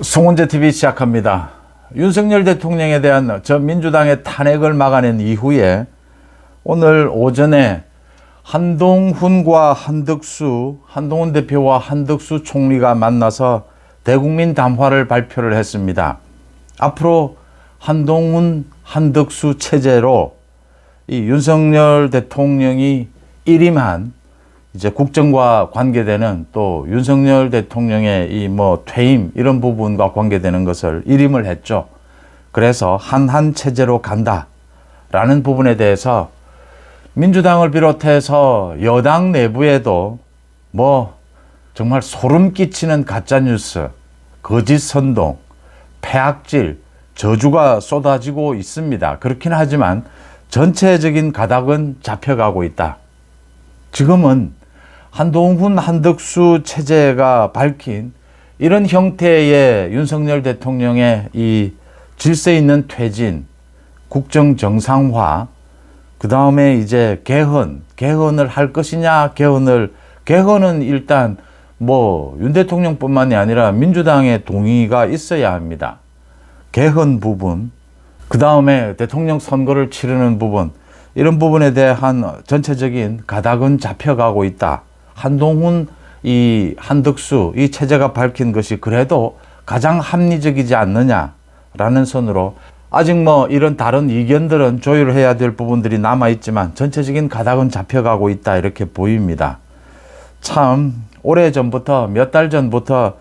송원재 TV 시작합니다. 윤석열 대통령에 대한 전 민주당의 탄핵을 막아낸 이후에 오늘 오전에 한동훈과 한덕수, 한동훈 대표와 한덕수 총리가 만나서 대국민 담화를 발표를 했습니다. 앞으로 한동훈, 한덕수 체제로 이 윤석열 대통령이 일임한 이제 국정과 관계되는 또 윤석열 대통령의 이 뭐 퇴임 이런 부분과 관계되는 것을 일임을 했죠. 그래서 한한 체제로 간다라는 부분에 대해서 민주당을 비롯해서 여당 내부에도 뭐 정말 소름 끼치는 가짜 뉴스, 거짓 선동, 폐악질, 저주가 쏟아지고 있습니다. 그렇긴 하지만 전체적인 가닥은 잡혀가고 있다. 지금은 한동훈, 한덕수 체제가 밝힌 이런 형태의 윤석열 대통령의 이 질서 있는 퇴진, 국정 정상화, 그 다음에 이제 개헌, 개헌을 할 것이냐, 개헌을, 개헌은 일단 뭐 윤 대통령뿐만이 아니라 민주당의 동의가 있어야 합니다. 개헌 부분, 그 다음에 대통령 선거를 치르는 부분, 이런 부분에 대한 전체적인 가닥은 잡혀가고 있다. 한동훈, 이 한덕수, 이 체제가 밝힌 것이 그래도 가장 합리적이지 않느냐라는 선으로 아직 뭐 이런 다른 이견들은 조율해야 될 부분들이 남아 있지만 전체적인 가닥은 잡혀가고 있다 이렇게 보입니다. 참 오래 전부터 몇 달 전부터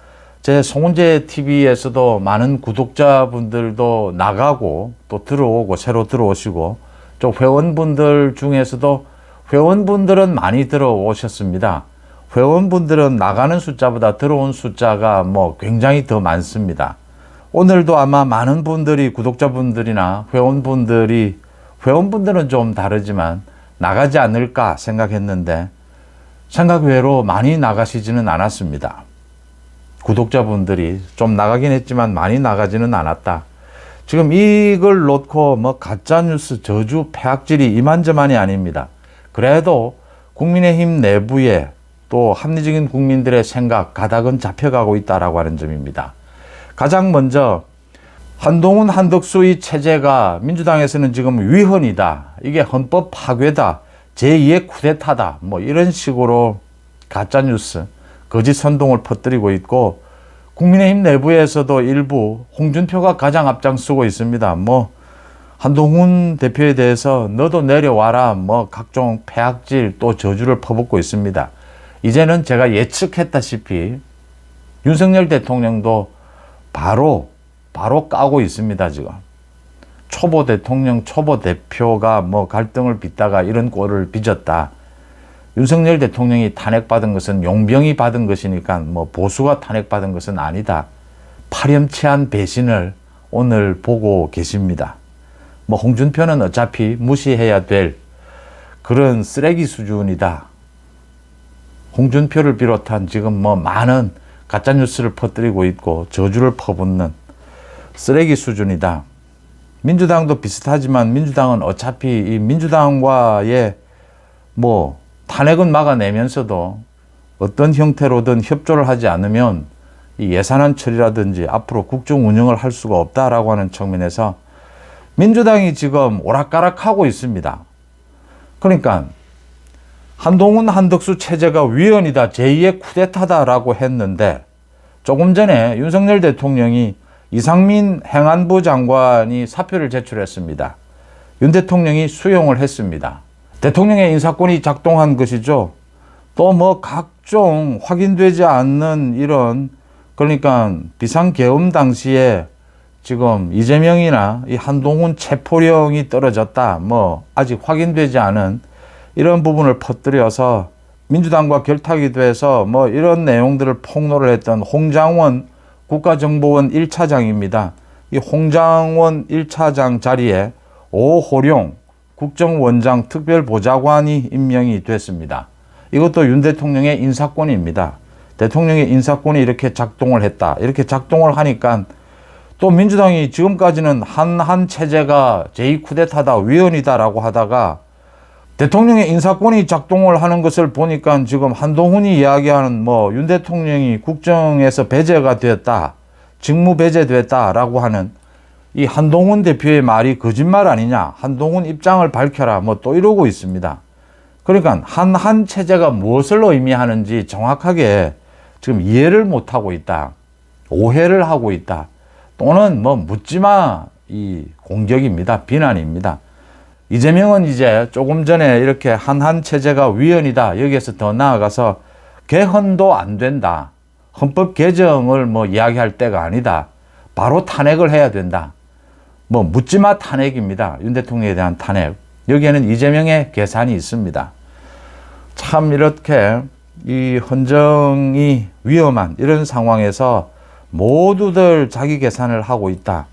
제 송은재 TV에서도 많은 구독자분들도 나가고 또 들어오고 새로 들어오시고 또 회원분들 중에서도 회원분들은 많이 들어오셨습니다. 회원분들은 나가는 숫자보다 들어온 숫자가 뭐 굉장히 더 많습니다. 오늘도 아마 많은 분들이 구독자분들이나 회원분들이 회원분들은 좀 다르지만 나가지 않을까 생각했는데 생각 외로 많이 나가시지는 않았습니다. 구독자분들이 좀 나가긴 했지만 많이 나가지는 않았다. 지금 이걸 놓고 뭐 가짜뉴스 저주 폐악질이 이만저만이 아닙니다. 그래도 국민의힘 내부에 또 합리적인 국민들의 생각, 가닥은 잡혀가고 있다라고 하는 점입니다. 가장 먼저 한동훈, 한덕수의 체제가 민주당에서는 지금 위헌이다. 이게 헌법 파괴다. 제2의 쿠데타다. 뭐 이런 식으로 가짜 뉴스, 거짓 선동을 퍼뜨리고 있고 국민의힘 내부에서도 일부 홍준표가 가장 앞장서고 있습니다. 뭐 한동훈 대표에 대해서 너도 내려와라 뭐 각종 폐악질 또 저주를 퍼붓고 있습니다. 이제는 제가 예측했다시피 윤석열 대통령도 바로 바로 까고 있습니다 지금 초보 대통령 초보 대표가 뭐 갈등을 빚다가 이런 꼴을 빚었다. 윤석열 대통령이 탄핵받은 것은 용병이 받은 것이니까 뭐 보수가 탄핵받은 것은 아니다. 파렴치한 배신을 오늘 보고 계십니다. 뭐 홍준표는 어차피 무시해야 될 그런 쓰레기 수준이다. 홍준표를 비롯한 지금 뭐 많은 가짜 뉴스를 퍼뜨리고 있고 저주를 퍼붓는 쓰레기 수준이다. 민주당도 비슷하지만 민주당은 어차피 이 민주당과의 뭐 탄핵은 막아내면서도 어떤 형태로든 협조를 하지 않으면 이 예산안 처리라든지 앞으로 국정 운영을 할 수가 없다라고 하는 측면에서 민주당이 지금 오락가락하고 있습니다. 그러니까 한동훈 한덕수 체제가 위헌이다 제2의 쿠데타다라고 했는데 조금 전에 윤석열 대통령이 이상민 행안부 장관이 사표를 제출했습니다. 윤 대통령이 수용을 했습니다. 대통령의 인사권이 작동한 것이죠. 또 뭐 각종 확인되지 않는 이런 그러니까 비상계엄 당시에 지금 이재명이나 이 한동훈 체포령이 떨어졌다. 뭐 아직 확인되지 않은 이런 부분을 퍼뜨려서 민주당과 결탁이 돼서 뭐 이런 내용들을 폭로를 했던 홍장원 국가정보원 1차장입니다. 이 홍장원 1차장 자리에 오호룡 국정원장 특별보좌관이 임명이 됐습니다. 이것도 윤 대통령의 인사권입니다. 대통령의 인사권이 이렇게 작동을 했다. 이렇게 작동을 하니까 또 민주당이 지금까지는 한한 체제가 제2쿠데타다 위헌이다라고 하다가 대통령의 인사권이 작동을 하는 것을 보니까 지금 한동훈이 이야기하는 뭐 윤 대통령이 국정에서 배제가 되었다. 직무 배제됐다라고 하는 이 한동훈 대표의 말이 거짓말 아니냐. 한동훈 입장을 밝혀라. 뭐 또 이러고 있습니다. 그러니까 한한 체제가 무엇을 의미하는지 정확하게 지금 이해를 못하고 있다. 오해를 하고 있다. 또는 뭐 묻지마 이 공격입니다. 비난입니다. 이재명은 이제 조금 전에 이렇게 한한 체제가 위헌이다. 여기에서 더 나아가서 개헌도 안 된다. 헌법 개정을 뭐 이야기할 때가 아니다. 바로 탄핵을 해야 된다. 뭐 묻지마 탄핵입니다. 윤 대통령에 대한 탄핵. 여기에는 이재명의 계산이 있습니다. 참 이렇게 이 헌정이 위험한 이런 상황에서 모두들 자기 계산을 하고 있다.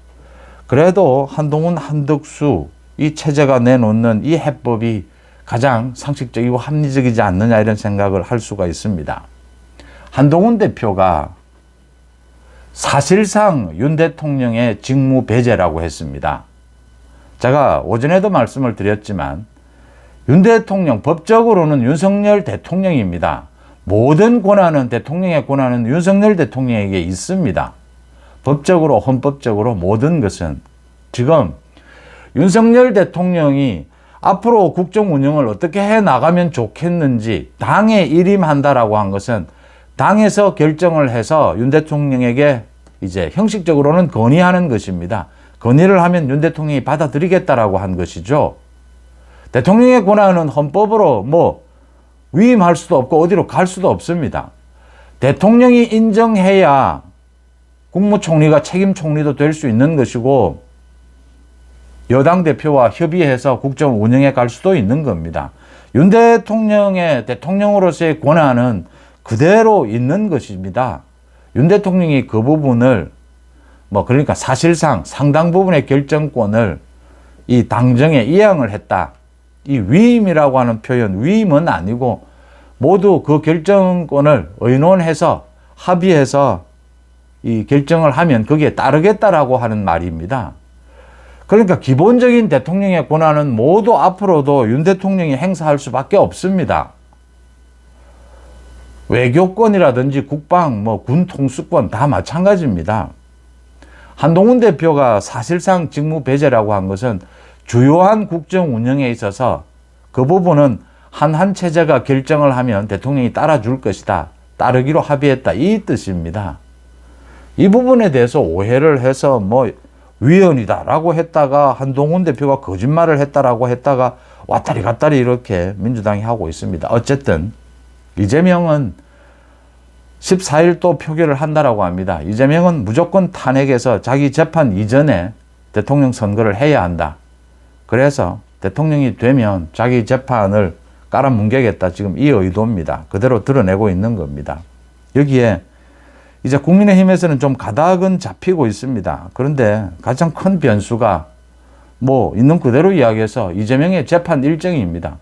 그래도 한동훈 한덕수 이 체제가 내놓는 이 해법이 가장 상식적이고 합리적이지 않느냐 이런 생각을 할 수가 있습니다. 한동훈 대표가 사실상 윤 대통령의 직무 배제라고 했습니다. 제가 오전에도 말씀을 드렸지만 윤 대통령 법적으로는 윤석열 대통령입니다. 모든 권한은 대통령의 권한은 윤석열 대통령에게 있습니다. 법적으로 헌법적으로 모든 것은 지금 윤석열 대통령이 앞으로 국정 운영을 어떻게 해 나가면 좋겠는지 당에 일임한다라고 한 것은 당에서 결정을 해서 윤 대통령에게 이제 형식적으로는 건의하는 것입니다. 건의를 하면 윤 대통령이 받아들이겠다라고 한 것이죠. 대통령의 권한은 헌법으로 뭐 위임할 수도 없고 어디로 갈 수도 없습니다. 대통령이 인정해야 국무총리가 책임 총리도 될 수 있는 것이고 여당 대표와 협의해서 국정 운영에 갈 수도 있는 겁니다. 윤 대통령의 대통령으로서의 권한은 그대로 있는 것입니다. 윤 대통령이 그 부분을 뭐 그러니까 사실상 상당 부분의 결정권을 이 당정에 이양을 했다. 이 위임이라고 하는 표현, 위임은 아니고 모두 그 결정권을 의논해서 합의해서 이 결정을 하면 거기에 따르겠다라고 하는 말입니다. 그러니까 기본적인 대통령의 권한은 모두 앞으로도 윤 대통령이 행사할 수밖에 없습니다. 외교권이라든지 국방, 뭐 군 통수권 다 마찬가지입니다. 한동훈 대표가 사실상 직무 배제라고 한 것은 주요한 국정 운영에 있어서 그 부분은 한한 체제가 결정을 하면 대통령이 따라줄 것이다. 따르기로 합의했다. 이 뜻입니다. 이 부분에 대해서 오해를 해서 뭐 위헌이다라고 했다가 한동훈 대표가 거짓말을 했다라고 했다가 왔다리 갔다리 이렇게 민주당이 하고 있습니다. 어쨌든 이재명은 14일 또 표결을 한다라고 합니다. 이재명은 무조건 탄핵해서 자기 재판 이전에 대통령 선거를 해야 한다. 그래서 대통령이 되면 자기 재판을 깔아뭉개겠다. 지금 이 의도입니다. 그대로 드러내고 있는 겁니다. 여기에 이제 국민의힘에서는 좀 가닥은 잡히고 있습니다. 그런데 가장 큰 변수가 뭐 있는 그대로 이야기해서 이재명의 재판 일정입니다.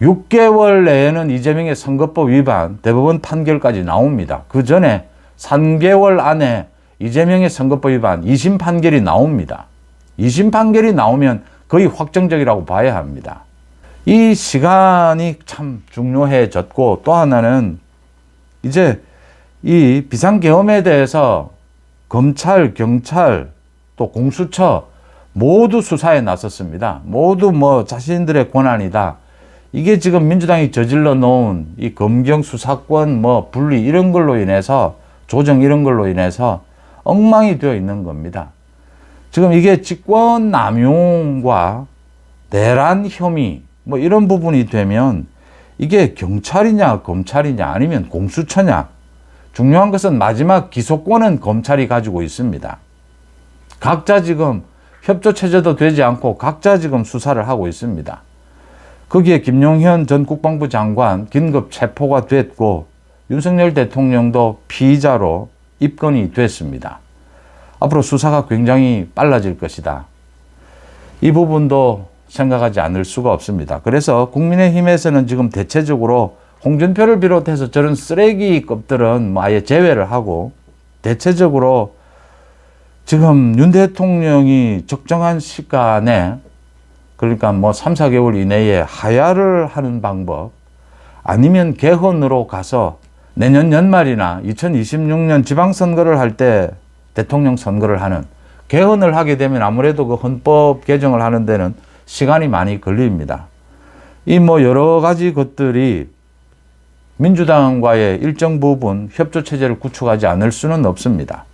6개월 내에는 이재명의 선거법 위반 대법원 판결까지 나옵니다. 그 전에 3개월 안에 이재명의 선거법 위반 2심 판결이 나옵니다. 2심 판결이 나오면 거의 확정적이라고 봐야 합니다. 이 시간이 참 중요해졌고 또 하나는 이제 이 비상계엄에 대해서 검찰, 경찰, 또 공수처 모두 수사에 나섰습니다. 모두 뭐 자신들의 권한이다. 이게 지금 민주당이 저질러 놓은 이 검경 수사권 뭐 분리 이런 걸로 인해서 조정 이런 걸로 인해서 엉망이 되어 있는 겁니다. 지금 이게 직권 남용과 내란 혐의 뭐 이런 부분이 되면 이게 경찰이냐 검찰이냐 아니면 공수처냐 중요한 것은 마지막 기소권은 검찰이 가지고 있습니다. 각자 지금 협조 체제도 되지 않고 각자 지금 수사를 하고 있습니다. 거기에 김용현 전 국방부 장관 긴급 체포가 됐고 윤석열 대통령도 피의자로 입건이 됐습니다. 앞으로 수사가 굉장히 빨라질 것이다. 이 부분도 생각하지 않을 수가 없습니다. 그래서 국민의힘에서는 지금 대체적으로 홍준표를 비롯해서 저런 쓰레기급들은 뭐 아예 제외를 하고 대체적으로 지금 윤 대통령이 적정한 시간에 그러니까 뭐 3, 4개월 이내에 하야를 하는 방법 아니면 개헌으로 가서 내년 연말이나 2026년 지방선거를 할때 대통령 선거를 하는 개헌을 하게 되면 아무래도 그 헌법 개정을 하는 데는 시간이 많이 걸립니다. 이 뭐 여러 가지 것들이 민주당과의 일정 부분 협조 체제를 구축하지 않을 수는 없습니다.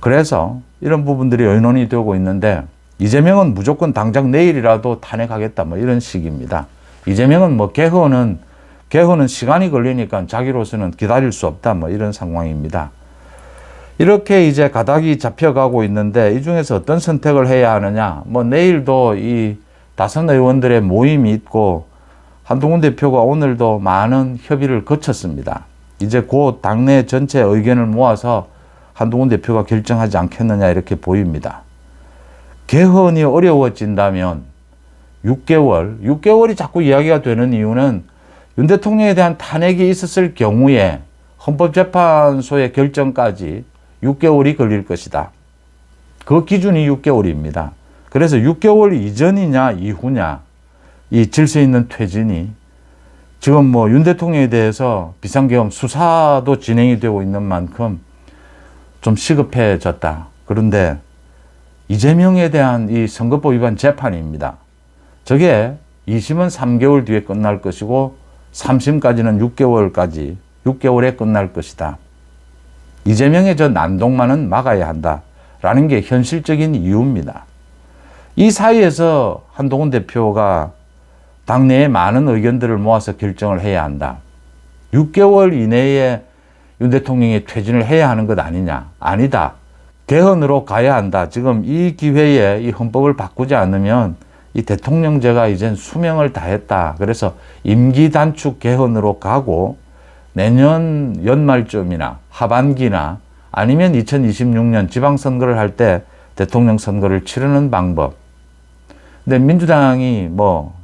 그래서 이런 부분들이 의논이 되고 있는데 이재명은 무조건 당장 내일이라도 탄핵하겠다 뭐 이런 식입니다. 이재명은 뭐 개헌은 개헌은 시간이 걸리니까 자기로서는 기다릴 수 없다 뭐 이런 상황입니다. 이렇게 이제 가닥이 잡혀가고 있는데 이 중에서 어떤 선택을 해야 하느냐 뭐 내일도 이 다선 의원들의 모임이 있고 한동훈 대표가 오늘도 많은 협의를 거쳤습니다. 이제 곧 당내 전체 의견을 모아서 한동훈 대표가 결정하지 않겠느냐 이렇게 보입니다. 개헌이 어려워진다면 6개월, 6개월이 자꾸 이야기가 되는 이유는 윤 대통령에 대한 탄핵이 있었을 경우에 헌법재판소의 결정까지 6개월이 걸릴 것이다. 그 기준이 6개월입니다. 그래서 6개월 이전이냐 이후냐 이 질서 있는 퇴진이 지금 뭐 윤 대통령에 대해서 비상계엄 수사도 진행이 되고 있는 만큼 좀 시급해졌다. 그런데 이재명에 대한 이 선거법 위반 재판입니다. 저게 2심은 3개월 뒤에 끝날 것이고 3심까지는 6개월까지 6개월에 끝날 것이다. 이재명의 저 난동만은 막아야 한다라는 게 현실적인 이유입니다. 이 사이에서 한동훈 대표가 당내에 많은 의견들을 모아서 결정을 해야 한다. 6개월 이내에 윤 대통령이 퇴진을 해야 하는 것 아니냐? 아니다. 개헌으로 가야 한다. 지금 이 기회에 이 헌법을 바꾸지 않으면 이 대통령제가 이젠 수명을 다했다. 그래서 임기 단축 개헌으로 가고 내년 연말쯤이나 하반기나 아니면 2026년 지방선거를 할 때 대통령 선거를 치르는 방법. 근데 민주당이 뭐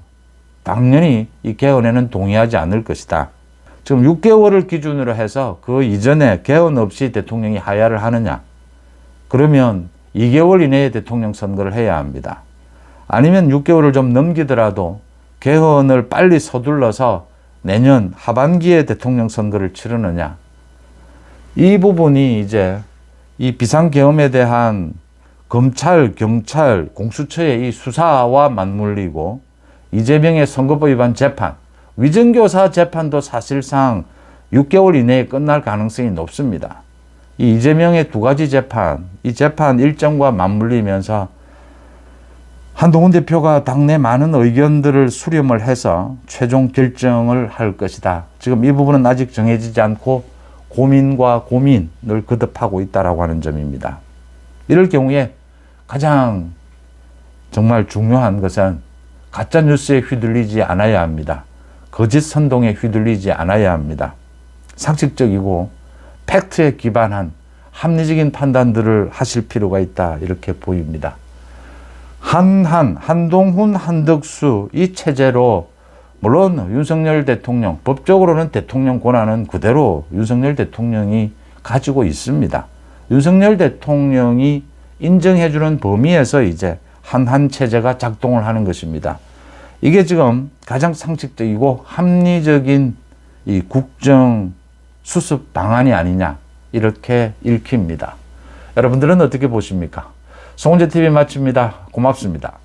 당연히 이 개헌에는 동의하지 않을 것이다. 지금 6개월을 기준으로 해서 그 이전에 개헌 없이 대통령이 하야를 하느냐. 그러면 2개월 이내에 대통령 선거를 해야 합니다. 아니면 6개월을 좀 넘기더라도 개헌을 빨리 서둘러서 내년 하반기에 대통령 선거를 치르느냐. 이 부분이 이제 이 비상계엄에 대한 검찰, 경찰, 공수처의 이 수사와 맞물리고 이재명의 선거법 위반 재판, 위정교사 재판도 사실상 6개월 이내에 끝날 가능성이 높습니다. 이 이재명의 두 가지 재판, 이 재판 일정과 맞물리면서 한동훈 대표가 당내 많은 의견들을 수렴을 해서 최종 결정을 할 것이다. 지금 이 부분은 아직 정해지지 않고 고민과 고민을 거듭하고 있다라고 하는 점입니다. 이럴 경우에 가장 정말 중요한 것은 가짜 뉴스에 휘둘리지 않아야 합니다. 거짓 선동에 휘둘리지 않아야 합니다. 상식적이고 팩트에 기반한 합리적인 판단들을 하실 필요가 있다. 이렇게 보입니다. 한한, 한동훈, 한덕수 이 체제로 물론 윤석열 대통령 법적으로는 대통령 권한은 그대로 윤석열 대통령이 가지고 있습니다. 윤석열 대통령이 인정해주는 범위에서 이제 한한 체제가 작동을 하는 것입니다. 이게 지금 가장 상식적이고 합리적인 이 국정 수습 방안이 아니냐 이렇게 읽힙니다. 여러분들은 어떻게 보십니까? 송은재 TV 마칩니다. 고맙습니다.